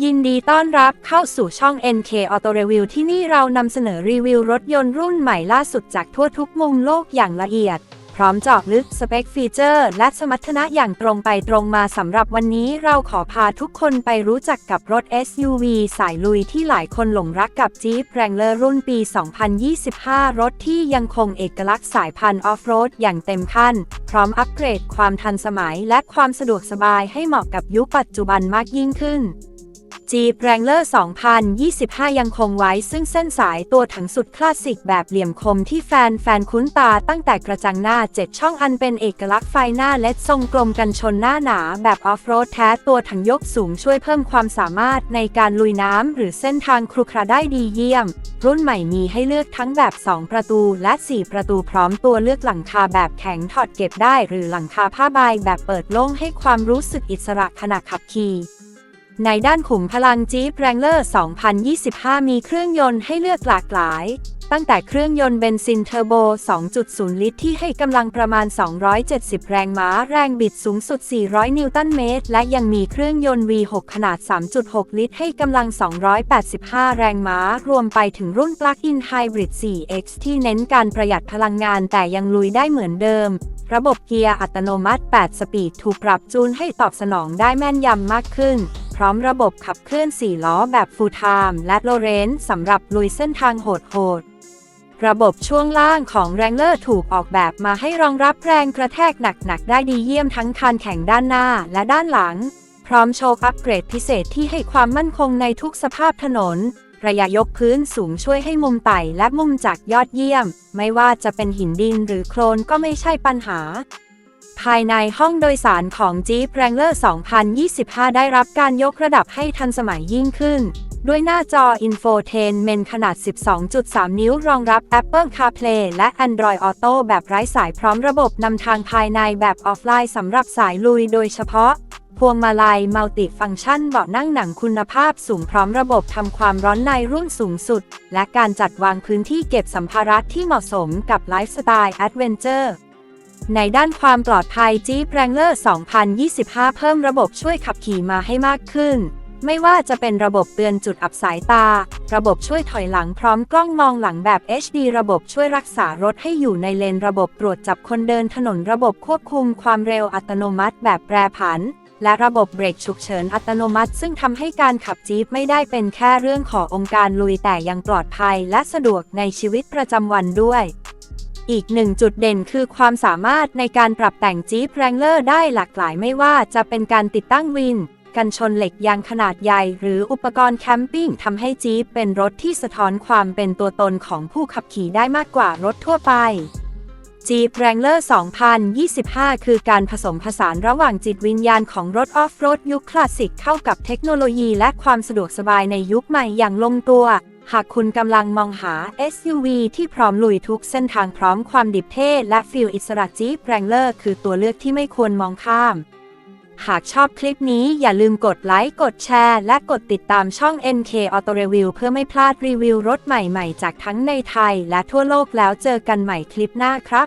ยินดีต้อนรับเข้าสู่ช่อง NK Auto Review ที่นี่เรานำเสนอรีวิวรถยนต์รุ่นใหม่ล่าสุดจากทั่วทุกมุมโลกอย่างละเอียด พร้อมเจาะลึกสเปคฟีเจอร์ และสมรรถนะอย่างตรงไปตรงมาสำหรับวันนี้เราขอพาทุกคนไปรู้จักกับรถ SUV สายลุยที่หลายคนหลงรักกับ Jeep Wrangler รุ่นปี 2025 รถที่ยังคงเอกลักษณ์สายพันธุ์ออฟโรดอย่างเต็มขั้น พร้อมอัปเกรดความทันสมัยและความสะดวกสบายให้เหมาะกับยุคปัจจุบันมากยิ่งขึ้น Jeep Wrangler 2025 ยังคงไว้ซึ่งเส้นสายตัวถังสุดคลาสสิกแบบเหลี่ยมคมที่แฟนแฟนคุ้นตาตั้งแต่กระจังหน้า 7 ช่องอันเป็นเอกลักษณ์ไฟหน้าเล็ดทรงกลมกันชนหน้าหนา แบบออฟโรดแท้ตัวถังยกสูงช่วยเพิ่มความสามารถในการลุยน้ำหรือเส้นทางครุขระได้ดีเยี่ยม รุ่นใหม่มีให้เลือกทั้งแบบ 2 ประตูและ 4 ประตูพร้อมตัวเลือกหลังคาแบบแข็งถอดเก็บได้ หรือหลังคาผ้าใบแบบเปิดโล่งให้ความรู้สึกอิสระขณะขับขี่ ในด้านขุมพลัง Jeep Wrangler 2025 มีเครื่องยนต์ให้เลือกหลากหลาย ตั้งแต่เครื่องยนต์เบนซินเทอร์โบ 2.0 ลิตร ที่ให้กำลังประมาณ 270 แรงม้า แรงบิดสูงสุด 400 นิวตันเมตร และยังมีเครื่องยนต์ V6 ขนาด 3.6 ลิตร ให้กำลัง 285 แรงม้า รวมไปถึงรุ่น Plug-in Hybrid 4X ที่เน้นการประหยัดพลังงานแต่ยังลุยได้เหมือนเดิมระบบเกียร์อัตโนมัติ 8 สปีด ถูกปรับจูนให้ตอบสนองได้แม่นยำมากขึ้น พร้อมระบบขับเคลื่อน 4 ล้อแบบ Full Time และ l o r e n สำหรับลุยเส้นทางโหดๆ ระบบช่วงล่างของ Wrangler ถูกออกแบบมาให้รองรับแรงกระแทกหนักๆ ได้ดีเยี่ยมทั้งคันแข่งด้านหน้าและด้านหลัง พร้อมโชคอัปเกรดพิเศษที่ให้ความมั่นคงในทุกสภาพถนน ระยะยกพื้นสูงช่วยให้มุมไต่และมุมจากยอดเยี่ยม ไม่ว่าจะเป็นหินดินหรือโคลนก็ไม่ใช่ปัญหา ภายในห้องโดยสารของ Jeep Wrangler 2025 ได้รับการยกระดับให้ทันสมัยยิ่งขึ้น ด้วยหน้าจอ Infotainment ขนาด 12.3 นิ้วรองรับ Apple CarPlay และ Android Auto แบบไร้สายพร้อมระบบนำทางภายในแบบออฟไลน์สำหรับสายลุยโดยเฉพาะ พวงมาลัยมัลติฟังชันเบาะนั่งหนังคุณภาพสูงพร้อมระบบทำความร้อนในรุ่นสูงสุด และการจัดวางพื้นที่เก็บสัมภาระที่เหมาะสมกับไลฟ์สไตล์แอดเวนเจอร์ ในด้านความปลอดภัย Jeep Wrangler 2025 เพิ่มระบบช่วยขับขี่มาให้มากขึ้น ไม่ว่าจะเป็นระบบเตือนจุดอับสายตา ระบบช่วยถอยหลังพร้อมกล้องมองหลังแบบ HD ระบบช่วยรักษารถให้อยู่ในเลนระบบตรวจจับคนเดินถนนระบบควบคุมความเร็วอัตโนมัติแบบแปรผัน และระบบเบรกฉุกเฉินอัตโนมัติ ซึ่งทำให้การขับจี๊ปไม่ได้เป็นแค่เรื่องขององค์การลุยแต่ยังปลอดภัยและสะดวกในชีวิตประจำวันด้วย อีกหนึ่งจุดเด่นคือความสามารถในการปรับแต่ง Jeep Wrangler ได้หลากหลายไม่ว่าจะเป็นการติดตั้งวิน กันชนเหล็กยางขนาดใหญ่ หรืออุปกรณ์แคมปิ้งทำให้ Jeep เป็นรถที่สะท้อนความเป็นตัวตนของผู้ขับขี่ได้มากกว่ารถทั่วไป Jeep Wrangler 2025 คือการผสมผสานระหว่างจิตวิญญาณของรถออฟโรดยุคคลาสสิกเข้ากับเทคโนโลยีและความสะดวกสบายในยุคใหม่อย่างลงตัว หากคุณกำลังมองหา SUV ที่พร้อมลุยทุกเส้นทางพร้อมความดิบเท่และฟิลอิสระ Jeep Wrangler คือตัวเลือกที่ไม่ควรมองข้าม หากชอบคลิปนี้อย่าลืมกดไลค์ กดแชร์ และกดติดตามช่อง NK Auto Review เพื่อไม่พลาดรีวิวรถใหม่ๆ จากทั้งในไทยและทั่วโลกแล้วเจอกันใหม่คลิปหน้าครับ